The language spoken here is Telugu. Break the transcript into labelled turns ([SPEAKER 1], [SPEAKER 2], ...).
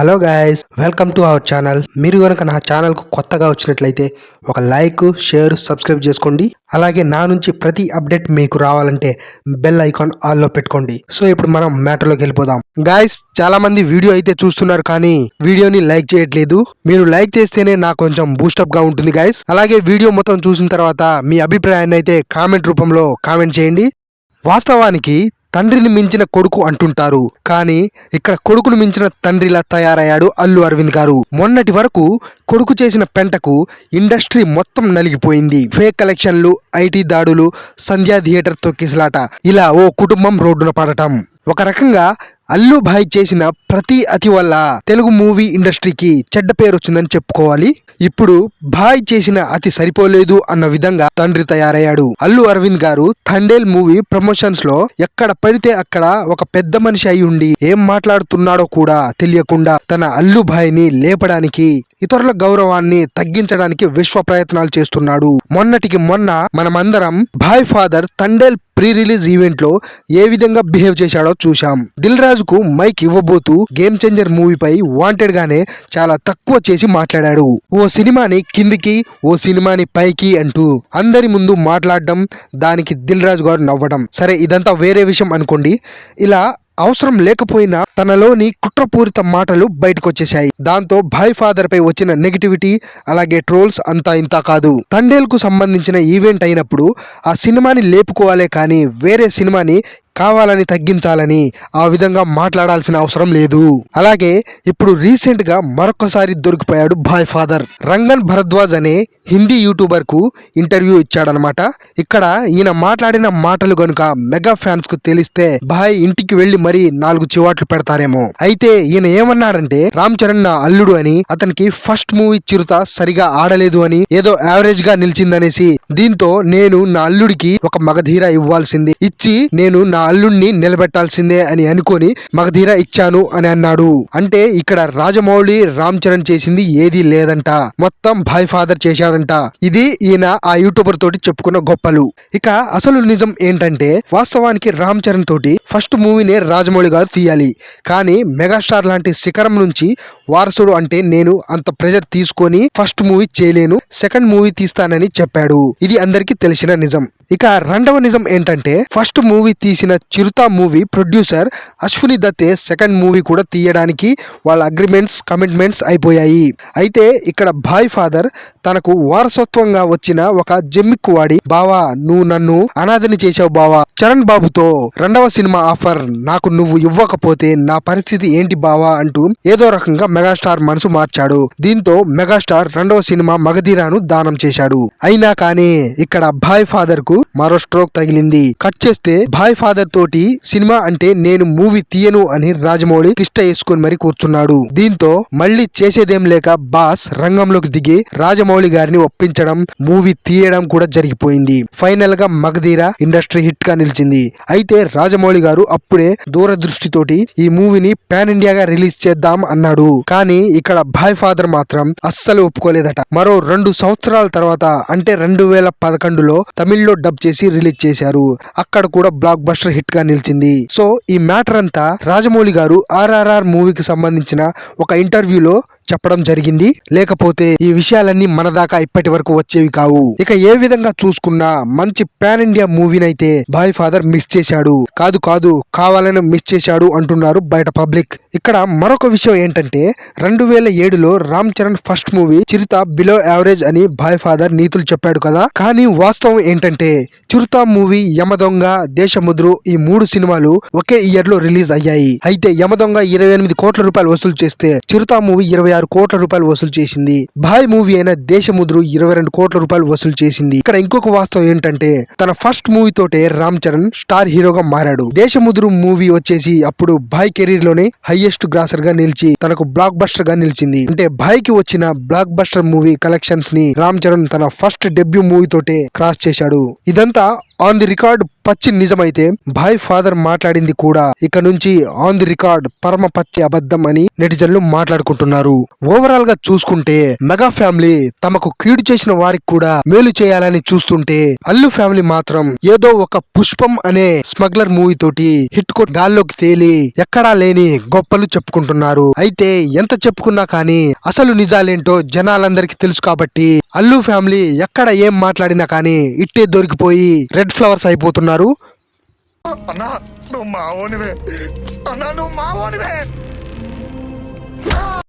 [SPEAKER 1] Hello guys welcome to our channel. మీరు కనుక నా ఛానల్కు కొత్తగా వచ్చినట్లయితే ఒక లైక్ షేర్ సబ్స్క్రైబ్ చేసుకోండి. అలాగే నా నుంచి ప్రతి అప్డేట్ మీకు రావాలంటే బెల్ ఐకాన్ ఆల్లో పెట్టుకోండి. సో ఇప్పుడు మనం మ్యాటర్లోకి వెళ్ళిపోదాం. గాయస్ చాలా మంది వీడియో అయితే చూస్తున్నారు కానీ వీడియోని లైక్ చేయట్లేదు. మీరు లైక్ చేస్తేనే నాకు కొంచెం బూస్టప్గా ఉంటుంది గాయస్. అలాగే వీడియో మొత్తం చూసిన తర్వాత మీ అభిప్రాయాన్ని అయితే కామెంట్ రూపంలో కామెంట్ చేయండి. వాస్తవానికి తండ్రిని మించిన కొడుకు అంటుంటారు. కానీ ఇక్కడ కొడుకును మించిన తండ్రిలా తయారయ్యాడు అల్లు అరవింద్ గారు. మొన్నటి వరకు కొడుకు చేసిన పెంటకు ఇండస్ట్రీ మొత్తం నలిగిపోయింది. ఫేక్ కలెక్షన్లు ఐటీ దాడులు సంధ్యా థియేటర్ తొక్కిసలాట ఇలా ఓ కుటుంబం రోడ్డున పడటం. ఒక రకంగా అల్లు భాయ్ చేసిన ప్రతి అతి వల్ల తెలుగు మూవీ ఇండస్ట్రీకి చెడ్డ పేరు వచ్చిందని చెప్పుకోవాలి. ఇప్పుడు భాయ్ చేసిన అతి సరిపోలేదు అన్న విధంగా తండ్రి తయారయ్యాడు. అల్లు అరవింద్ గారు థండేల్ మూవీ ప్రమోషన్స్లో ఎక్కడ పడితే అక్కడ ఒక పెద్ద మనిషి అయి ఉండి ఏం మాట్లాడుతున్నాడో కూడా తెలియకుండా తన అల్లు భాయ్ని లేపడానికి ఇతరుల గౌరవాన్ని తగ్గించడానికి విశ్వ ప్రయత్నాలు చేస్తున్నాడు. మొన్నటికి మొన్న మనమందరం భాయ్ ఫాదర్ తండేల్ ప్రీ రిలీజ్ ఈవెంట్లో ఏ విధంగా బిహేవ్ చేశాడో చూశాం. దిల్ రాజుకు మైక్ ఇవ్వబోతూ గేమ్ చేంజర్ మూవీపై వాంటెడ్ గానే చాలా తక్కువ చేసి మాట్లాడాడు. ఓ సినిమాని కిందికి ఓ సినిమాని పైకి అంటూ అందరి ముందు మాట్లాడడం దానికి దిల్ రాజు గారు నవ్వడం. సరే ఇదంతా వేరే విషయం అనుకోండి. ఇలా అవసరం లేకపోయినా తనలోని కుట్రపూరిత మాటలు బయటకు దాంతో భాయ్ ఫాదర్ పై వచ్చిన నెగిటివిటీ అలాగే ట్రోల్స్ అంతా ఇంత కాదు. తండేల్కు సంబంధించిన ఈవెంట్ అయినప్పుడు ఆ సినిమాని లేపుకోవాలే కానీ వేరే సినిమాని కావాలని తగ్గించాలని ఆ విధంగా మాట్లాడాల్సిన అవసరం లేదు. అలాగే ఇప్పుడు రీసెంట్గా మరొకసారి దొరికిపోయాడు బాయ్ ఫాదర్. రంగన్ భరద్వాజ్ అనే హిందీ యూట్యూబర్కు ఇంటర్వ్యూ ఇచ్చాడనమాట ఇక్కడ ఈయన మాట్లాడిన మాటలు గనుక మెగా ఫ్యాన్స్కు తెలిస్తే బాయ్ ఇంటికి వెళ్ళి మరీ నాలుగు చివాట్లు పెడతారేమో. అయితే ఈయన ఏమన్నాడంటే రామ్ చరణ్ నా అల్లుడు అని అతనికి ఫస్ట్ మూవీ చిరుత సరిగా ఆడలేదు అని ఏదో యావరేజ్గా నిలిచిందనేసి దీంతో నేను నా అల్లుడికి ఒక మగధీర ఇవ్వాల్సింది. ఇచ్చి నేను నా అల్లుణ్ణి నిలబెట్టాల్సిందే అని అనుకొని మగధీర ఇచ్చాను అని అన్నాడు. అంటే ఇక్కడ రాజమౌళి రామ్ చరణ్ చేసింది ఏదీ లేదంట. మొత్తం భాయ్ ఫాదర్ చేశాడంట. ఇది ఈయన ఆ యూట్యూబర్ తోటి చెప్పుకున్న గొప్పలు. ఇక అసలు నిజం ఏంటంటే వాస్తవానికి రామ్ చరణ్ తోటి ఫస్ట్ మూవీనే రాజమౌళి గారు తీయాలి. కానీ మెగాస్టార్ లాంటి శిఖరం నుంచి వారసుడు అంటే నేను అంత ప్రెజర్ తీసుకొని ఫస్ట్ మూవీ చేయలేను సెకండ్ మూవీ తీస్తానని చెప్పాడు. ఇది అందరికీ తెలిసిన నిజం. ఇక రెండవ నిజం ఏంటంటే ఫస్ట్ మూవీ తీసిన చిరుత మూవీ ప్రొడ్యూసర్ అశ్విని దత్తే సెకండ్ మూవీ కూడా తీయడానికి వాళ్ళ అగ్రిమెంట్స్ కమిట్మెంట్స్ అయిపోయాయి. అయితే ఇక్కడ బాయ్ ఫాదర్ తనకు వారసత్వంగా వచ్చిన ఒక జమ్మిక్కు వాడి బావా నువ్వు నన్ను అనాథని చేసావు బావా చరణ్ బాబుతో రెండవ సినిమా ఆఫర్ నాకు నువ్వు ఇవ్వకపోతే నా పరిస్థితి ఏంటి బావా అంటూ ఏదో రకంగా మెగాస్టార్ మనసు మార్చాడు. దీంతో మెగాస్టార్ రెండవ సినిమా మగధీరాను దానం చేశాడు. అయినా కానీ ఇక్కడ బాయ్ ఫాదర్కు మరో స్ట్రోక్ తగిలింది. కట్ చేస్తే భాయ్ ఫాదర్ తోటి సినిమా అంటే నేను మూవీ తీయను అని రాజమౌళి తిష్ట వేసుకొని మరి కూర్చున్నాడు. దీంతో మళ్ళీ చేసేదేం లేక బాస్ రంగంలోకి దిగి రాజమౌళి గారిని ఒప్పించడం మూవీ తీయడం కూడా జరిగిపోయింది. ఫైనల్గా మగధీర ఇండస్ట్రీ హిట్గా నిలిచింది. అయితే రాజమౌళి గారు అప్పుడే దూరదృష్టితోటి ఈ మూవీని పాన్ ఇండియాగా రిలీజ్ చేద్దాం అన్నాడు. కానీ ఇక్కడ భాయ్ ఫాదర్ మాత్రం అస్సలు ఒప్పుకోలేదట. మరో రెండు సంవత్సరాల తర్వాత అంటే రెండు వేల పదకొండులో తమిళ్ళో డబ్ చేసి రిలీజ్ చేశారు. అక్కడ కూడా బ్లాక్ బస్టర్ హిట్గా నిలిచింది. సో ఈ మ్యాటర్ అంతా రాజమౌళి గారు ఆర్ఆర్ఆర్ మూవీకి సంబంధించిన ఒక ఇంటర్వ్యూలో చెప్పడం జరిగింది. లేకపోతే ఈ విషయాలన్నీ మన దాకా ఇప్పటి వరకు వచ్చేవి కావు. ఇక ఏ విధంగా చూసుకున్నా మంచి పాన్ ఇండియా మూవీనైతే బాయ్ ఫాదర్ మిస్ చేశాడు. కాదు కాదు కావాలని మిస్ చేశాడు అంటున్నారు బయట పబ్లిక్. ఇక్కడ మరొక విషయం ఏంటంటే రెండు వేల ఏడులో Ram Charan first movie Chirutha below average అని బాయ్ ఫాదర్ నీతులు చెప్పాడు కదా. కానీ వాస్తవం ఏంటంటే చిరుత మూవీ యమదొంగ దేశముద్రు ఈ మూడు సినిమాలు ఒకే ఇయర్లో రిలీజ్ అయ్యాయి. అయితే యమదొంగ ఇరవై ఎనిమిది కోట్ల రూపాయలు వసూలు చేస్తే చిరుత మూవీ ఇరవై ఆరు కోట్ల రూపాయలు వసూలు చేసింది. భాయ్ మూవీ అయిన దేశముద్రు ఇరవై రెండు కోట్ల రూపాయలు వసూలు చేసింది. ఇక్కడ ఇంకొక వాస్తవం ఏంటంటే తన ఫస్ట్ మూవీ తోటే రామ్ చరణ్ స్టార్ హీరోగా మారాడు. దేశముద్రు మూవీ వచ్చేసి అప్పుడు భాయ్ కెరీర్లోనే హైయెస్ట్ గ్రాసర్గా నిలిచి తనకు బ్లాక్ బస్టర్గా నిలిచింది. అంటే భాయ్కి వచ్చిన బ్లాక్ బస్టర్ మూవీ కలెక్షన్స్ని రామ్ చరణ్ తన ఫస్ట్ డెబ్యూ మూవీ తోటే క్రాస్ చేశాడు. ఇదంతా ఆన్ ది రికార్డ్ పచ్చి నిజమైతే భాయ్ ఫాదర్ మాట్లాడింది కూడా. ఇక నుంచి ఆన్ ది రికార్డ్ పరమ పచ్చి అబద్ధం అని నెటిజన్లు మాట్లాడుకుంటున్నారు. ఓవరాల్గా చూసుకుంటే మెగా ఫ్యామిలీ తమకు కీడు చేసిన వారికి కూడా మేలు చేయాలని చూస్తుంటే అల్లు ఫ్యామిలీ మాత్రం ఏదో ఒక పుష్పం అనే స్మగ్లర్ మూవీ తోటి హిట్ కొట్ గాల్లోకి తేలి ఎక్కడా లేని గొప్పలు చెప్పుకుంటున్నారు. అయితే ఎంత చెప్పుకున్నా కానీ అసలు నిజాలేంటో జనాలందరికీ తెలుసు కాబట్టి అల్లు ఫ్యామిలీ ఎక్కడ ఏం మాట్లాడినా కానీ ఇట్టే దొరికిపోయి రెడ్ ఫ్లవర్స్ అయిపోతున్నారు.
[SPEAKER 2] అన్నా నువ్వు మావోనివే అన్నా నువ్వు మావోనివే